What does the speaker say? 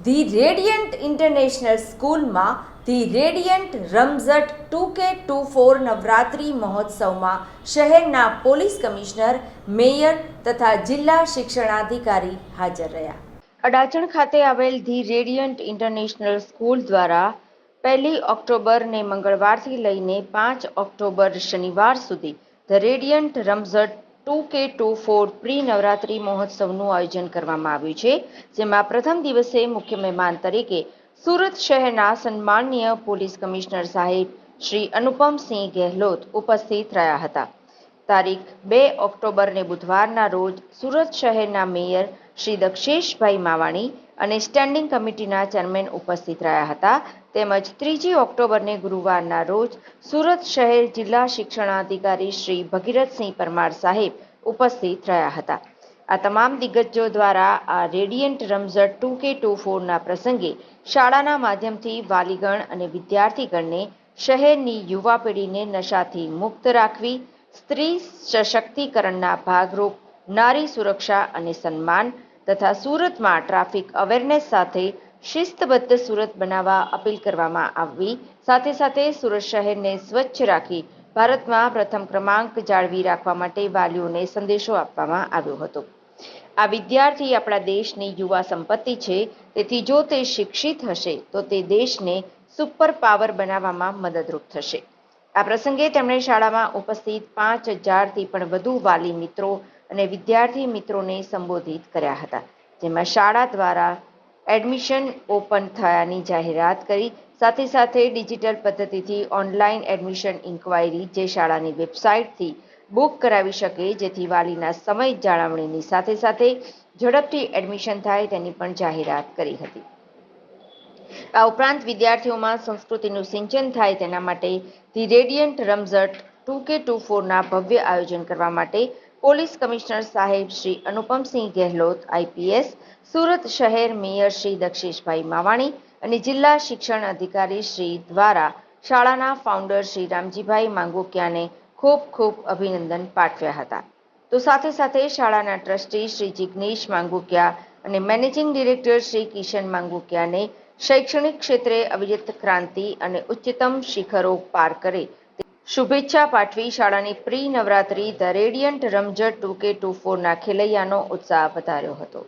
The radiant international સ્કૂલમાં the radiant Ramzat two K two four Navratri મહોત્સવમાં શહેરના police commissioner, mayor તથા જિલ્લા શિક્ષણાધિકારી હાજર રહ્યા. અડાચણ ખાતે આવેલ ધી રેડિયન્ટ ઇન્ટરનેશનલ સ્કૂલ દ્વારા પહેલી ઓક્ટોબરને મંગળવારથી લઈને પાંચ ઓક્ટોબર શનિવાર સુધી the radiant Ramzat two K two four pre Navratri મહોત્સવનું આયોજન કરવામાં આવ્યું છે, જેમાં પ્રથમ દિવસે મુખ્ય મહેમાન તરીકે સુરત શહેરના સન્માનનીય પોલીસ કમિશનર સાહેબ શ્રી અનુપમસિંહ ગેહલોત ઉપસ્થિત રહ્યા હતા. તારીખ બે ઓક્ટોબરને બુધવારના રોજ સુરત શહેરના મેયર શ્રી દક્ષેશભાઈ માવાણી અને સ્ટેન્ડિંગ કમિટીના ચેરમેન ઉપસ્થિત રહ્યા હતા. તેમજ ત્રીજી ઓક્ટોબરને ગુરુવારના રોજ સુરત શહેર જિલ્લા શિક્ષણાધિકારી શ્રી ભગીરથસિંહ પરમાર સાહેબ ઉપસ્થિત રહ્યા હતા. આ તમામ દિગ્ગજો દ્વારા આ રેડિયન્ટ રમઝટ ટુ કે ટુ ફોરના પ્રસંગે શાળાના માધ્યમથી વાલીગણ અને વિદ્યાર્થીગણને શહેરની યુવા પેઢીને નશાથી મુક્ત રાખવી સ્ત્રી સશક્તિકરણના ભાગરૂપ નારી સુરક્ષા અને સન્માન તથા સુરતમાં ટ્રાફિક અવેરનેસ સાથે શિસ્તબદ્ધ સુરત બનાવવા અપીલ કરવામાં આવી. સાથે સાથે સુરત શહેરને સ્વચ્છ રાખી ભારતમાં પ્રથમ ક્રમાંક જાળવી રાખવા માટે વાલીઓને સંદેશો આપવામાં આવ્યો હતો. આ વિદ્યાર્થી આપણા દેશની યુવા સંપત્તિ છે, તેથી જો તે શિક્ષિત હશે, તો તે દેશને સુપર પાવર બનાવવામાં મદદરૂપ થશે. આ પ્રસંગે તેમણે શાળામાં ઉપસ્થિત પાંચ હજારથી પણ વધુ વાલી મિત્રો અને વિદ્યાર્થી મિત્રોને સંબોધિત કર્યા હતા, જેમાં શાળા દ્વારા એડમિશન ઓપન થયાની જાહેરાત કરી, સાથે સાથે ડિજિટલ પદ્ધતિથી ઓનલાઈન એડમિશન ઇન્ક્વાયરી જે શાળાની વેબસાઇટથી બુક કરાવી શકે, જેથી વાલીના સમય જાળવણીની સાથે સાથે ઝડપથી એડમિશન થાય તેની પણ જાહેરાત કરી હતી. આ ઉપરાંત વિદ્યાર્થીઓમાં સંસ્કૃતિનું સિંચન થાય તેના માટે the radiant Ramzat two K two ફોરના ભવ્ય આયોજન કરવા માટે પોલીસ કમિશનર સાહેબ શ્રી અનુપમસિંહ ગેહલોત, આઈપીએસ, સુરત શહેર મેયર શ્રી દક્ષેશભાઈ માવાણી અને જિલ્લા શિક્ષણ અધિકારી શ્રી દ્વારા શાળાના ફાઉન્ડર શ્રી રામજીભાઈ માંગુકિયાને ખૂબ ખૂબ અભિનંદન પાઠવ્યા હતા. તો સાથે સાથે શાળાના ટ્રસ્ટી શ્રી જિગ્નેશ માંગુકિયા અને મેનેજિંગ ડિરેક્ટર શ્રી કિશન માંગુકિયાને શૈક્ષણિક ક્ષેત્રે અવિરત ક્રાંતિ અને ઉચ્ચતમ શિખરો પાર કરે. શુભેચ્છા પાઠવી શાળાની pre Navratri the radiant Ramzat two K two ફોરના ખેલૈયાનો ઉત્સાહ વધાર્યો હતો.